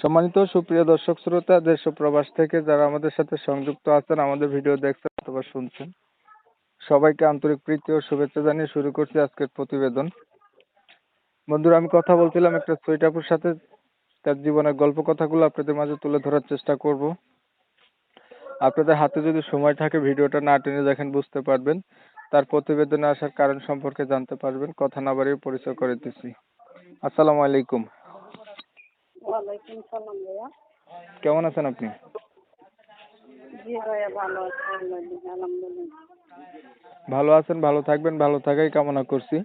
সম্মানিত সুপ্রিয় দর্শক শ্রোতা, দেশ ও প্রবাস থেকে যারা আমাদের সাথে সংযুক্ত আছেন, আমাদের ভিডিও দেখছেন অথবা শুনছেন, সবাইকে আন্তরিক প্রীতি ও শুভেচ্ছা জানিয়ে শুরু করছি আজকের প্রতিবেদন। বন্ধুরা, আমি কথা বলছিলাম একটা সুইটাপুর সাথে, তার জীবনের গল্প কথাগুলো আপনাদের মাঝে তুলে ধরার চেষ্টা করব। আপনাদের হাতে যদি সময় থাকে, ভিডিওটা না টেনে দেখেন, বুঝতে পারবেন। তার প্রতিবেদনে আসার কারণ সম্পর্কে জানতে পারবেন। কথা না বাড়িয়ে পরিচয় করে দিচ্ছি। আসসালামু আলাইকুম। ওয়ালাইকুম সালাম ভাইয়া। কেমন আছেন আপনি? জি ভাইয়া ভালো আছি আলহামদুলিল্লাহ আলহামদুলিল্লাহ। ভালো আছেন ভালো থাকবেন ভালো থাকাই কামনা করছি।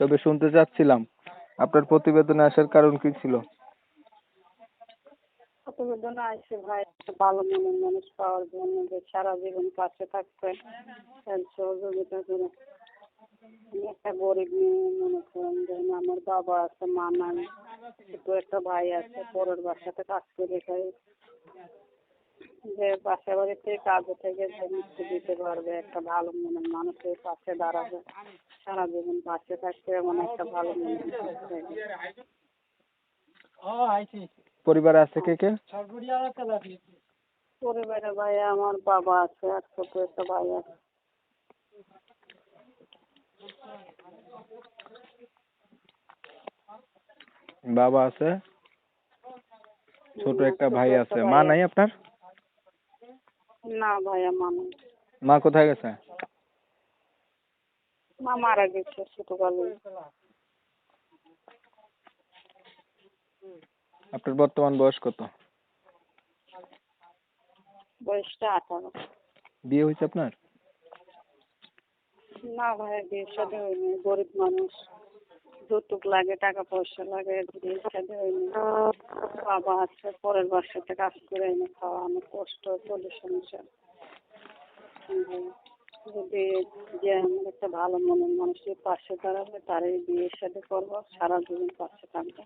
তবে শুনতে চাচ্ছিলাম আপনার প্রতিবেদনে আসার কারণ কি ছিল? প্রতিবেদনে আসছে ভাই ভালো মনের মানুষ পাওয়ার জন্য যে সারা জীবন পাশে থাকবে সহযোগিতা করে। আমি একটা গরিব মেয়ে মনে করেন আমার বাবা আছে মা নাই। ছোট একটা ভাই আছে পরের বাসাতে কাজ করে খাই। যে বাসা বাড়িতে কাজে থেকে মুক্তি দিতে পারবে একটা ভালো মনের মানুষের পাশে দাঁড়াবে। সারা জীবন পাশে থাকবে এমন একটা ভালো মনের পরিবারে আছে কে কে? পরিবারে ভাই আমার বাবা আছে আর ছোট একটা ভাই আছে। বাবা আছে ছোট একটা ভাই আছে। মা নাই আপনার? না ভাইয়া মানুষ মা কোথায় গেছে? মা মারা গেছে ছোটকালে। আপনার বর্তমান বয়স কত? বয়সটা আঠারো। বিয়ে হয়েছে আপনার? না ভাইয়া বিয়ে সাথে হয়নি গরিব মানুষ। যৌতুক লাগে টাকা পয়সা লাগে বাবা আছে পরের বাসাতে কাজ করে এনে খাওয়া অনেক কষ্ট চলে সংসার। যদি যে আমার একটা ভালো মনের মানুষের পাশে দাঁড়াবে তারই বিয়ের সাথে করব সারা জীবন পাশে থাকব।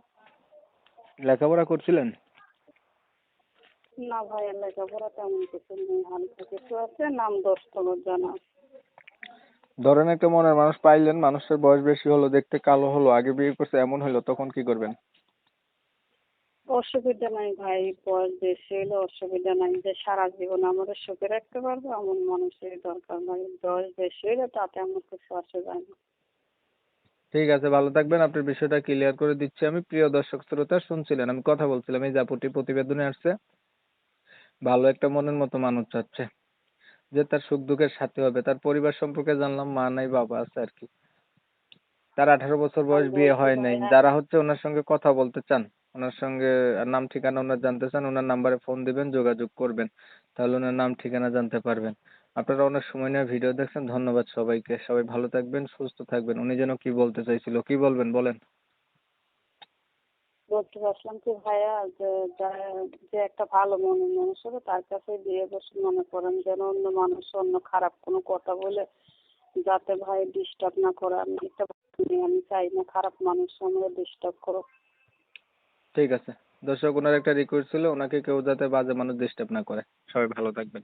লেখাপড়া করছিলেন? না ভাইয়া লেখাপড়া তেমন কিছু নেই হালকা কিছু আছে নাম দশ দশতমের জানা আছে। ধরেন একটা মনের মানুষ পাইলেন মানুষের বয়স বেশি হলো দেখতে কালো হলো আগে বিয়ে করছে এমন হলো তখন কি করবেন? অসুবিধা নাই ভাই বয়স বেশি হলে অসুবিধা নাই। যে সারা জীবন আমাদের সুখে রাখতে পারব এমন মানুষের দরকার নাই। বয়স বেশি হলে তাতে আমার কিছু অসুবিধা নেই। ঠিক আছে ভালো থাকবেন। আপনার বিষয়টা ক্লিয়ার করে দিচ্ছি আমি। প্রিয় দর্শক শ্রোতা শুনছিলেন আমি কথা বলছিলাম। এই জাপুটি প্রতিবেদনে আসছে ভালো একটা মনের মতো মানুষ চাচ্ছে যে তার সুখ দুঃখের সাথে হবে তার পরিবার সম্পর্কে জানলাম মা নাই বাবা আছে আর কি। তার আঠারো বছর বয়স বিয়ে হয় নাই। যারা হচ্ছে ওনার সঙ্গে কথা বলতে চান ওনার সঙ্গে নাম ঠিকানা ওনার জানতে চান ওনার নাম্বারে ফোন দিবেন যোগাযোগ করবেন। তাহলে ওনার নাম ঠিকানা জানতে পারবেন। আপনারা অনেক সময় নিয়ে ভিডিও দেখছেন। ধন্যবাদ সবাইকে। সবাই ভালো থাকবেন সুস্থ থাকবেন। উনি যেন কি বলতে চাইছিল কি বলবেন বলেন। বলতে পারছিলাম কি ভাইয়া, যে যা- একটা ভালো মনের মানুষ হবে তার কাছে বিয়ে বসে মনে করেন যেন অন্য মানুষ, অন্য খারাপ কোনো কথা বলে যাতে ভাই ডিস্টার্ব না করে। আমি একটা আমি চাই না খারাপ মানুষ আমাকে ডিস্টার্ব করো ঠিক আছে। দর্শক, ওনার একটা রিকোয়েস্ট ছিল, ওনাকে কেউ যাতে বাজে মানুষ ডিস্টার্ব না করে। সবাই ভালো থাকবেন।